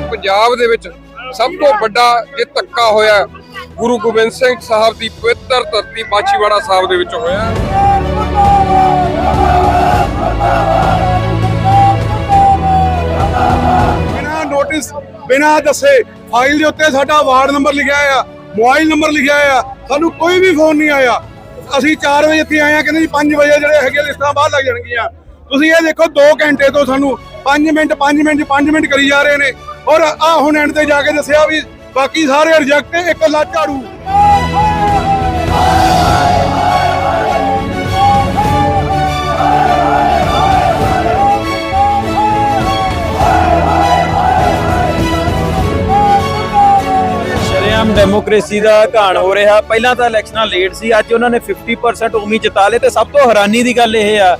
ਪੰਜਾਬ ਦੇ ਵਿੱਚ ਸਭ ਤੋਂ ਵੱਡਾ ਇਹ ਧੱਕਾ ਹੋਇਆ ਗੁਰੂ ਗੋਬਿੰਦ ਸਿੰਘ ਸਾਹਿਬ ਦੀ ਪਵਿੱਤਰ ਧਰਤੀ ਮਾਛੀਵਾੜਾ ਸਾਹਿਬ ਦੇ ਵਿੱਚ ਹੋਇਆ। ਬਿਨਾ ਨੋਟਿਸ ਬਿਨਾ ਦੱਸੇ ਫਾਈਲ ਦੇ ਉੱਤੇ ਸਾਡਾ ਵਾਰਡ ਨੰਬਰ ਲਿਖਿਆ ਆ ਮੋਬਾਈਲ ਨੰਬਰ ਲਿਖਿਆ ਆ, ਸਾਨੂੰ ਕੋਈ ਵੀ ਫੋਨ ਨਹੀਂ ਆਇਆ। ਅਸੀਂ 4 ਵਜੇ ਇੱਥੇ ਆਏ ਆ, ਕਹਿੰਦੇ ਜੀ 5 ਵਜੇ ਜਿਹੜੇ ਹੈਗੇ ਲਿਸਟਾਂ ਬਾਹਰ ਲੱਗ ਜਾਣਗੀਆਂ। ਤੁਸੀਂ ਇਹ ਦੇਖੋ 2 ਘੰਟੇ ਤੋਂ ਸਾਨੂੰ 5 ਮਿੰਟ 5 ਮਿੰਟ 5 ਮਿੰਟ ਕਰੀ ਜਾ ਰਹੇ ਨੇ। ਔਰ ਆ ਹੁਣ ਐਂਡ ਤੇ ਜਾ ਕੇ ਦੱਸਿਆ ਵੀ ਬਾਕੀ ਸਾਰੇ ਰਿਜੈਕਟ ਇੱਕ ਲਾ ਝਾੜੂ। ਸ਼ਰੇਆਮ ਡੈਮੋਕ੍ਰੇਸੀ ਦਾ ਘਾਣ ਹੋ ਰਿਹਾ। ਪਹਿਲਾਂ ਤਾਂ ਇਲੈਕਸ਼ਨਾਂ ਲੇਟ ਸੀ, ਅੱਜ ਉਹਨਾਂ ਨੇ 50% ਉਮੀ ਜਿਤਾ ਲਏ ਤੇ ਸਭ ਤੋਂ ਹੈਰਾਨੀ ਦੀ ਗੱਲ ਇਹ ਆ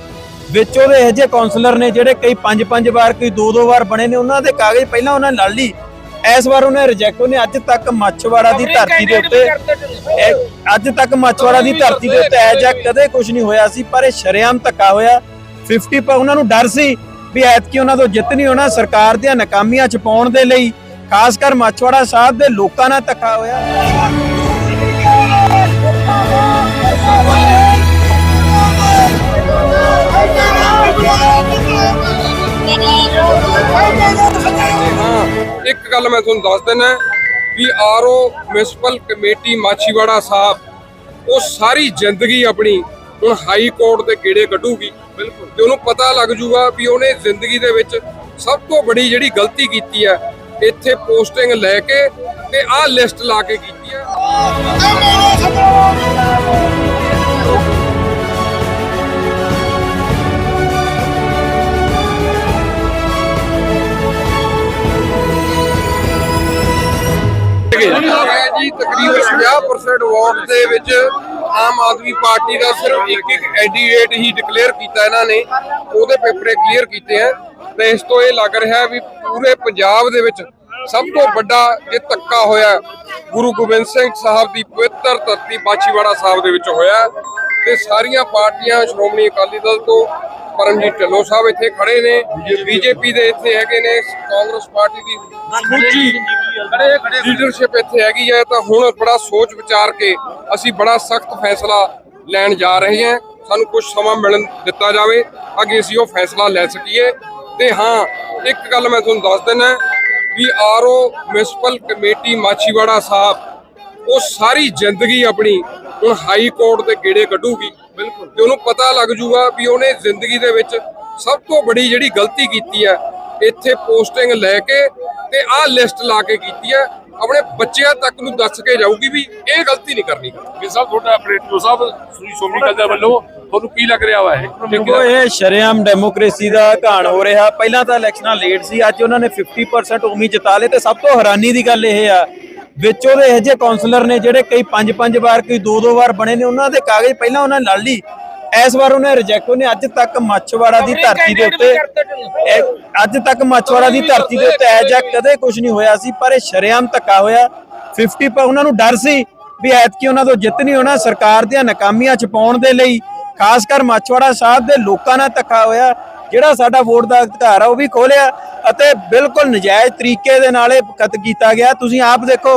ਵਿੱਚ ਉਹਦੇ ਇਹੋ ਜਿਹੇ ਕਾਉਂਸਲਰ ਨੇ ਜਿਹੜੇ ਕਈ ਪੰਜ ਪੰਜ ਵਾਰ ਕਈ ਦੋ ਦੋ ਵਾਰ ਬਣੇ ਨੇ ਉਹਨਾਂ ਦੇ ਕਾਗਜ਼ ਪਹਿਲਾਂ ਉਹਨਾਂ ਨੇ ਲੜ ਲਈ। ਇਸ ਵਾਰ ਉਹਨੇ ਰਿਜੈਕਟ ਉਹਨੇ ਅੱਜ ਤੱਕ ਮੱਛਵਾੜਾ ਦੀ ਧਰਤੀ ਦੇ ਉੱਤੇ ਅੱਜ ਤੱਕ ਮੱਛਵਾੜਾ ਦੀ ਧਰਤੀ ਦੇ ਉੱਤੇ ਐਜਾ ਕਦੇ ਕੁਝ ਨਹੀਂ ਹੋਇਆ ਸੀ ਪਰ ਇਹ ਸ਼ਰੇਆਮ ਧੱਕਾ ਹੋਇਆ। 50 ਪਰ ਉਹਨਾਂ ਨੂੰ ਡਰ ਸੀ ਵੀ ਐਤਕੀ ਉਹਨਾਂ ਤੋਂ ਜਿੱਤ ਨਹੀਂ ਹੋਣਾ ਸਰਕਾਰ ਦੀਆਂ ਨਾਕਾਮੀਆਂ ਛਪਾਉਣ ਦੇ ਲਈ ਖਾਸ ਕਰ ਮੱਛਵਾੜਾ ਸਾਹਿਬ ਦੇ ਲੋਕਾਂ ਨਾਲ ਧੱਕਾ ਹੋਇਆ। ਹਾਂ ਇੱਕ ਗੱਲ ਮੈਂ ਤੁਹਾਨੂੰ ਦੱਸ ਦਿੰਦਾ ਵੀ RO municipal committee Machhiwara Sahib ਉਹ ਸਾਰੀ ਜ਼ਿੰਦਗੀ ਆਪਣੀ ਹੁਣ ਹਾਈ ਕੋਰਟ ਦੇ ਗੇੜੇ ਕੱਢੂਗੀ। ਬਿਲਕੁਲ। ਤੇ ਉਹਨੂੰ ਪਤਾ ਲੱਗ ਜੂਗਾ ਵੀ ਉਹਨੇ ਜ਼ਿੰਦਗੀ ਦੇ ਵਿੱਚ ਸਭ ਤੋਂ ਬੜੀ ਜਿਹੜੀ ਗਲਤੀ ਕੀਤੀ ਹੈ ਇੱਥੇ ਪੋਸਟਿੰਗ ਲੈ ਕੇ ਤੇ ਆਹ ਲਿਸਟ ਲਾ ਕੇ ਕੀਤੀ ਹੈ। ਤਕਰੀਬਨ 50% ਦੇ ਵਿੱਚ ਆਮ ਆਦਮੀ ਪਾਰਟੀ ਦਾ ਸਿਰਫ ਇੱਕ ਇੱਕ ਕੈਂਡੀਡੇਟ ਹੀ ਡਿਕਲੇਅਰ ਕੀਤਾ ਇਹਨਾਂ ਨੇ, ਉਹਦੇ ਪੇਪਰੇ ਕਲੀਅਰ ਕੀਤੇ ਆ। ਤੇ ਇਸ ਤੋਂ ਇਹ ਲੱਗ ਰਿਹਾ ਵੀ ਪੂਰੇ ਪੰਜਾਬ ਦੇ ਵਿੱਚ ਸਭ ਤੋਂ ਵੱਡਾ ਇਹ ਧੱਕਾ ਹੋਇਆ, ਗੁਰੂ ਗੋਬਿੰਦ ਸਿੰਘ ਸਾਹਿਬ ਦੀ ਪਵਿੱਤਰ ਧਰਤੀ ਮਾਛੀਵਾੜਾ ਸਾਹਿਬ ਦੇ ਵਿੱਚ ਹੋਇਆ। ਤੇ ਸਾਰੀਆਂ ਪਾਰਟੀਆਂ, ਸ਼੍ਰੋਮਣੀ ਅਕਾਲੀ ਦਲ ਤੋਂ ਪਰਮਜੀਤ ਢਿੱਲੋਂ ਸਾਹਿਬ ਇੱਥੇ ਖੜੇ ਨੇ ਬੀਜੇਪੀ ਦੇ ਇੱਥੇ ਹੈਗੇ ਨੇ ਕਾਂਗਰਸ ਪਾਰਟੀ ਦੀ ਸਮੁੱਚੀ ਲੀਡਰਸ਼ਿਪ ਇੱਥੇ ਹੈਗੀ ਹੈ ਤਾਂ ਹੁਣ ਬੜਾ ਸੋਚ ਵਿਚਾਰ ਕੇ ਅਸੀਂ ਬੜਾ ਸਖਤ ਫੈਸਲਾ ਲੈਣ ਜਾ ਰਹੇ ਹਾਂ। ਸਾਨੂੰ ਕੁਝ ਸਮਾਂ ਮਿਲਣ ਦਿੱਤਾ ਜਾਵੇ ਅੱਗੇ ਅਸੀਂ ਉਹ ਫੈਸਲਾ ਲੈ ਸਕੀਏ। ਤੇ ਹਾਂ ਇੱਕ ਗੱਲ ਮੈਂ ਤੁਹਾਨੂੰ ਦੱਸ ਦਿੰਦਾ ਵੀ RO municipal committee Machhiwara Sahib ਉਹ ਸਾਰੀ ਜ਼ਿੰਦਗੀ ਆਪਣੀ ਹੁਣ ਹਾਈ ਕੋਰਟ ਦੇ ਗੇੜੇ ਕੱਢੂਗੀ। ਬਿਲਕੁਲ। ਤੇ ਉਹਨੂੰ ਪਤਾ ਲੱਗ ਜੂਗਾ ਵੀ ਉਹਨੇ ਜ਼ਿੰਦਗੀ ਦੇ ਵਿੱਚ ਸਭ ਤੋਂ ਬੜੀ ਜਿਹੜੀ ਗਲਤੀ ਕੀਤੀ ਹੈ ਇੱਥੇ ਪੋਸਟਿੰਗ ਲੈ ਕੇ ਤੇ ਆਹ ਲਿਸਟ ਲਾ ਕੇ ਕੀਤੀ ਹੈ। ਆਪਣੇ ਬੱਚਿਆਂ ਤੱਕ ਨੂੰ ਦੱਸ ਕੇ ਜਾਊਗੀ ਵੀ ਇਹ ਗਲਤੀ ਨਹੀਂ ਕਰਨੀ। ਕਿ ਸਭ ਤੁਹਾਡਾ ਆਪਰੇਟਰ ਸਾਹਿਬ ਸ੍ਰੀ ਸ਼ੋਮੀ ਕਲਦਾ ਵੱਲੋਂ। ਤੁਹਾਨੂੰ ਕੀ ਲੱਗ ਰਿਹਾ ਵਾ ਇਹ? ਦੇਖੋ ਇਹ ਸ਼ਰੇਆਮ ਡੈਮੋਕ੍ਰੇਸੀ ਦਾ ਘਾਣ ਹੋ ਰਿਹਾ। ਪਹਿਲਾਂ ਤਾਂ ਇਲੈਕਸ਼ਨਾਂ ਲੇਟ ਸੀ ਅੱਜ ਉਹਨਾਂ ਨੇ 50% ਉਮੀ ਜਿਤਾ ਲਏ ਤੇ ਸਭ ਤੋਂ ਹੈਰਾਨੀ ਦੀ ਗੱਲ ਇਹ ਆ ਵਿੱਚ ਉਹਦੇ ਇਹੋ ਜਿਹੇ ਕਾਉਂਸਲਰ ਨੇ ਜਿਹੜੇ ਕਈ ਪੰਜ ਪੰਜ ਵਾਰ ਕਈ ਦੋ ਦੋ ਵਾਰ ਬਣੇ ਨੇ ਉਹਨਾਂ ਦੇ ਕਾਗਜ਼ ਪਹਿਲਾਂ ਉਹਨਾਂ ਨੇ ਲੜ ਲਈ ਇਸ ਵਾਰ ਉਹਨੇ ਰਿਜੈਕਟ ਉਹਨੇ ਅੱਜ ਤੱਕ ਮੱਛਵਾੜਾ ਦੀ ਧਰਤੀ ਦੇ ਉੱਤੇ ਅੱਜ ਤੱਕ ਮੱਛਵਾੜਾ ਦੀ ਧਰਤੀ ਦੇ ਉੱਤੇ ਐਜਾ ਕਦੇ ਕੁਝ ਨਹੀਂ ਹੋਇਆ ਸੀ ਪਰ ਇਹ ਸ਼ਰੇਆਮ ਧੱਕਾ ਹੋਇਆ। 50 ਪਰ ਉਹਨਾਂ ਨੂੰ ਡਰ ਸੀ ਵੀ ਐਤਕੀ ਉਹਨਾਂ ਤੋਂ ਜਿੱਤ ਨਹੀਂ ਹੋਣਾ ਸਰਕਾਰ ਦੀਆਂ ਨਾਕਾਮੀਆਂ ਛਪਾਉਣ ਦੇ ਲਈ ਖਾਸ ਕਰ ਮੱਛਵਾੜਾ ਸਾਹਿਬ ਦੇ ਲੋਕਾਂ ਨਾਲ ਧੱਕਾ ਹੋਇਆ। ਜਿਹੜਾ ਸਾਡਾ ਵੋਟ ਦਾ ਅਧਿਕਾਰ ਆ ਉਹ ਵੀ ਖੋਲਿਆ ਅਤੇ ਬਿਲਕੁਲ ਨਜਾਇਜ਼ ਤਰੀਕੇ ਦੇ ਨਾਲ ਇਹ ਕਤ ਕੀਤਾ ਗਿਆ। ਤੁਸੀਂ ਆਪ ਦੇਖੋ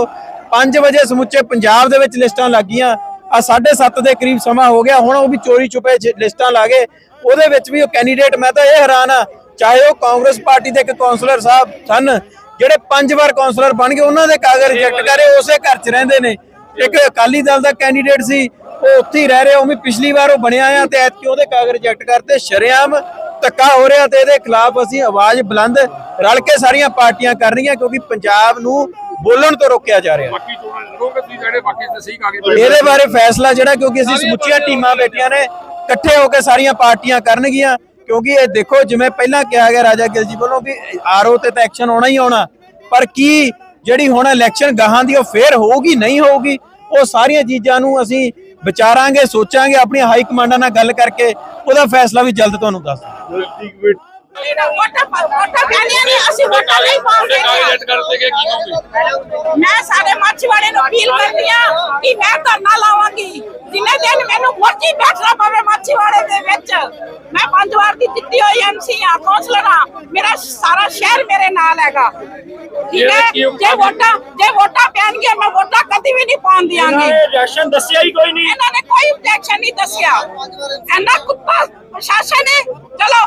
5 ਵਜੇ ਸਮੁੱਚੇ ਪੰਜਾਬ ਦੇ ਵਿੱਚ ਲਿਸਟਾਂ ਲੱਗੀਆਂ। ਆ 7:30 ਦੇ ਕਰੀਬ ਸਮਾਂ ਹੋ ਗਿਆ। ਹੁਣ ਉਹ ਵੀ ਚੋਰੀ ਛੁਪੇ ਚ ਲਿਸਟਾਂ ਲਾ ਗਏ। ਉਹਦੇ ਵਿੱਚ ਵੀ ਉਹ ਕੈਂਡੀਡੇਟ ਮੈਂ ਤਾਂ ਇਹ ਹੈਰਾਨ ਆ ਚਾਹੇ ਉਹ ਕਾਂਗਰਸ ਪਾਰਟੀ ਦੇ ਇੱਕ ਕਾਉਂਸਲਰ ਸਾਹਿਬ ਸਨ ਜਿਹੜੇ ਪੰਜ ਵਾਰ ਕਾਉਂਸਲਰ ਬਣ ਗਏ ਉਹਨਾਂ ਦੇ ਕਾਗਜ਼ ਰਿਜੈਕਟ ਕਰੇ ਉਸੇ ਘਰ 'ਚ ਰਹਿੰਦੇ ਨੇ। ਇੱਕ ਅਕਾਲੀ ਦਲ ਦਾ ਕੈਂਡੀਡੇਟ ਸੀ ਉਹ ਉੱਥੇ ਹੀ ਰਹਿ ਰਿਹਾ ਉਹ ਵੀ ਪਿਛਲੀ ਵਾਰ ਉਹ ਬਣਿਆ ਆ ਤੇ ਐਤਕੀ ਉਹਦੇ ਕਾਗਜ਼ ਰਿਜੈਕਟ ਕਰਤੇ। ਸ਼ਰੇਆਮ ਧੱਕਾ ਹੋ ਰਿਹਾ ਤੇ ਇਹਦੇ ਖਿਲਾਫ ਅਸੀਂ ਆਵਾਜ਼ ਬੁਲੰਦ ਰਲ ਕੇ ਸਾਰੀਆਂ ਪਾਰਟੀਆਂ ਕਰ ਰਹੀਆਂ ਕਿਉਂਕਿ ਪੰਜਾਬ ਨੂੰ ਬੋਲਣ ਤੋਂ ਰੋਕਿਆ ਜਾ ਰਿਹਾ। ਬਾਕੀ ਚੋਣਾਂ ਲੜੋਗੇ ਤੁਸੀਂ ਜਿਹੜੇ ਬਾਕੀ ਤੇ ਸਹੀ ਕਾਗਜ਼ ਇਹਦੇ ਬਾਰੇ ਫੈਸਲਾ ਜਿਹੜਾ ਕਿਉਂਕਿ ਅਸੀਂ ਸਮੁੱਚੀਆਂ ਟੀਮਾਂ ਬੈਠੀਆਂ ਨੇ ਇਕੱਠੇ ਹੋ ਕੇ ਸਾਰੀਆਂ ਪਾਰਟੀਆਂ ਕਰਨਗੀਆਂ। ਕਿਉਂਕਿ ਇਹ ਦੇਖੋ ਜਿਵੇਂ ਪਹਿਲਾਂ ਕਿਹਾ ਗਿਆ ਰਾਜਾ ਗਿਲ ਜੀ ਵੱਲੋਂ ਵੀ ਆਰਓ ਤੇ ਤਾਂ ਐਕਸ਼ਨ ਆਉਣਾ ਹੀ ਆਉਣਾ। ਪਰ ਕੀ ਜਿਹੜੀ ਹੁਣ ਇਲੈਕਸ਼ਨ ਗਾਹਾਂ ਦੀ ਉਹ ਫੇਰ ਹੋਊਗੀ ਨਹੀਂ ਹੋਊਗੀ ਉਹ ਸਾਰੀਆਂ ਚੀਜ਼ਾਂ ਨੂੰ ਅਸੀਂ ਵਿਚਾਰਾਂਗੇ, ਸੋਚਾਂਗੇ ਆਪਣੀ ਹਾਈ ਕਮਾਂਡਾਂ ਨਾਲ ਗੱਲ ਕਰਕੇ, ਉਹਦਾ ਫੈਸਲਾ ਵੀ ਜਲਦ ਤੁਹਾਨੂੰ ਦੱਸ ਦਾਂਗੇ। ਮੈਂ ਸਾਰੇ ਮਤ ਨੂੰ ਅਪੀਲ ਕਰਦੀ ਆ ਕਿ ਮੈਂ ਧਰਨਾ ਲਾਵਾਂਗੀ। ਜਿੰਨੇ ਦਿਨ ਮੈਨੂੰ ਮਰਜ਼ੀ ਬੈਠਣਾ ਪਵੇ ਮਾਛੀਵਾੜੇ ਦੇ ਵਿੱਚ। ਮੈਂ ਪੰਜ ਵਾਰ ਦੀ ਜਿੱਤੀ ਹੋਈ ਐਮਸੀ ਆ, ਕੌਂਸਲਰ ਆ। ਮੇਰਾ ਸਾਰਾ ਸ਼ਹਿਰ ਮੇਰੇ ਨਾਲ ਹੈਗਾ। ਠੀਕ ਹੈ? ਜੇ ਵੋਟਾਂ ਜੇ ਵੋਟਾਂ ਪੈਣਗੀਆਂ ਮੈਂ ਵੋਟਾਂ ਕਦੀ ਵੀ ਨਹੀਂ ਪਾਉਣ ਦਿਆਂਗੀ। ਰਿਐਕਸ਼ਨ ਦੱਸਿਆ ਹੀ ਕੋਈ ਨਹੀਂ। ਇਹਨਾਂ ਨੇ ਕੋਈ objection ਨਹੀਂ ਦੱਸਿਆ। ਐਨਾ ਕੁੱਤਾ ਪ੍ਰਸ਼ਾਸਨ ਹੈ। ਚਲੋ।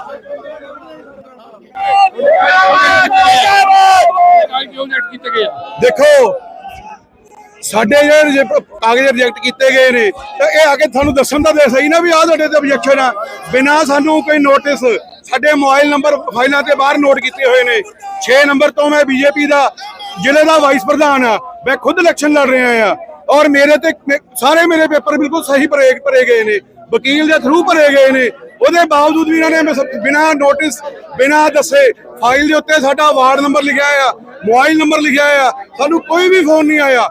ਆ ਦੇਖੋ ਸਾਡੇ ਜਿਹੜੇ ਕਾਗਜ਼ ਰਿਜੈਕਟ ਕੀਤੇ ਗਏ ਨੇ ਤਾਂ ਇਹ ਆ ਕੇ ਤੁਹਾਨੂੰ ਦੱਸਣ ਤਾਂ ਦੇ ਸਹੀ ਨਾ ਵੀ ਆਹ ਤੁਹਾਡੇ ਤੇ objection ਆ। ਬਿਨਾਂ ਸਾਨੂੰ ਕੋਈ ਨੋਟਿਸ ਸਾਡੇ ਮੋਬਾਈਲ ਨੰਬਰ ਫਾਈਲਾਂ ਤੇ ਬਾਹਰ ਨੋਟ ਕੀਤੇ ਹੋਏ ਨੇ। 6 ਨੰਬਰ ਤੋਂ ਮੈਂ ਬੀਜੇਪੀ ਦਾ, ਜ਼ਿਲ੍ਹੇ ਦਾ ਵਾਈਸ ਪ੍ਰਧਾਨ ਆ ਮੈਂ ਖੁਦ ਇਲੈਕਸ਼ਨ ਲੜ ਰਿਹਾ ਆ ਔਰ ਮੇਰੇ ਤੇ ਮੇ- ਸਾਰੇ ਮੇਰੇ ਪੇਪਰ ਬਿਲਕੁਲ ਸਹੀ ਭਰੇ ਭਰੇ ਗਏ ਨੇ। ਵਕੀਲ ਦੇ ਥਰੂ ਭਰੇ ਗਏ ਨੇ। ਉਹਦੇ ਬਾਵਜੂਦ ਵੀ ਇਹਨਾਂ ਨੇ ਮੈਂ ਬਿਨਾਂ ਨੋਟਿਸ ਬਿਨਾਂ ਦੱਸੇ ਫਾਈਲ ਦੇ ਉੱਤੇ ਸਾਡਾ ਵਾਰਡ ਨੰਬਰ ਲਿਖਿਆ ਆ ਮੋਬਾਈਲ ਨੰਬਰ ਲਿਖਿਆ ਆ ਸਾਨੂੰ ਕੋਈ ਵੀ ਫੋਨ ਨਹੀਂ ਆਇਆ।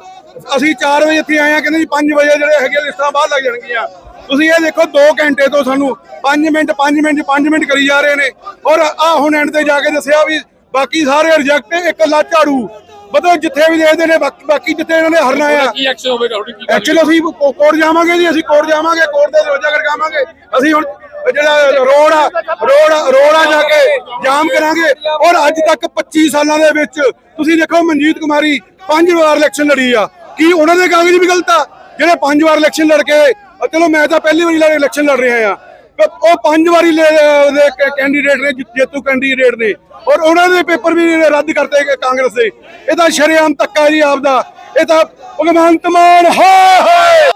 ਅਸੀਂ 4 ਵਜੇ ਇੱਥੇ ਆਏ ਆ ਕਹਿੰਦੇ ਜੀ 5 ਵਜੇ ਜਿਹੜੇ ਹੈਗੇ ਲਿਸਟਾਂ ਬਾਹਰ ਲੱਗ ਜਾਣਗੀਆਂ। ਤੁਸੀਂ ਇਹ ਦੇਖੋ 2 ਘੰਟੇ ਤੋਂ ਸਾਨੂੰ 5 ਮਿੰਟ 5 ਮਿੰਟ 5 ਮਿੰਟ ਕਰੀ ਜਾ ਰਹੇ ਨੇ। ਔਰ ਆ ਹੁਣ ਐਂਡ ਤੇ ਜਾ ਕੇ ਦੱਸਿਆ ਵੀ ਬਾਕੀ ਸਾਰੇ ਰਿਜੈਕਟ ਇੱਕ ਲਾ ਝਾੜੂ। ਮਤਲਬ ਜਿੱਥੇ ਵੀ ਦੇਖਦੇ ਨੇ ਬਾਕੀ ਜਿੱਥੇ ਇਹਨਾਂ ਨੇ ਹਰਨਾ ਆ। ਕੀ ਐਕਸ਼ਨ ਹੋਵੇਗਾ ਤੁਹਾਡੀ ਕੀ ਐਕਚੁਅਲੀ ਅਸੀਂ ਕੋਰਟ ਜਾਵਾਂਗੇ ਜੀ ਅਸੀਂ ਕੋਰਟ ਜਾਵਾਂਗੇ ਕੋਰਟ ਦੇ ਦਰਵਾਜ਼ਾ ਖੜਕਾਵਾਂਗੇ। ਅਸੀਂ ਹੁਣ ਜਿਹੜਾ ਰੋਡ ਆ ਰੋਡ ਰੋਡ ਆ ਜਾ ਕੇ ਜਾਮ ਕਰਾਂਗੇ। ਔਰ ਅੱਜ ਤੱਕ 25 ਸਾਲਾਂ ਦੇ ਵਿੱਚ ਤੁਸੀਂ ਦੇਖੋ ਮਨਜੀਤ ਕੁਮਾਰੀ ਪੰਜ ਵਾਰ ਇਲੈਕਸ਼ਨ ਲੜੀ ਆ। ਕੀ ਉਹਨਾਂ ਦੇ ਕਾਗਜ਼ ਵੀ ਗਲਤ ਆ? ਜਿਹੜੇ ਪੰਜ ਵਾਰ ਇਲੈਕਸ਼ਨ ਲੜ ਕੇ ਅ ਚਲੋ ਮੈਂ ਤਾਂ ਪਹਿਲੀ ਵਾਰੀ ਲੜ ਇਲੈਕਸ਼ਨ ਲੜ ਰਿਹਾ ਆ ਉਹ ਪੰਜ ਵਾਰੀ ਲੈ- ਕੈਂਡੀਡੇਟ ਨੇ ਜੇਤੂ ਕੈਂਡੀਡੇਟ ਨੇ। ਔਰ ਉਹਨਾਂ ਦੇ ਪੇਪਰ ਵੀ ਰੱਦ ਕਰਤੇ ਕਾਂਗਰਸ ਦੇ। ਇਹ ਤਾਂ ਸ਼ਰੇਆਮ ਧੱਕਾ ਜੀ ਆਪਦਾ। ਇਹ ਤਾਂ ਭਗਵੰਤ ਮਾਨ, ਹਾਏ ਹਾਏ!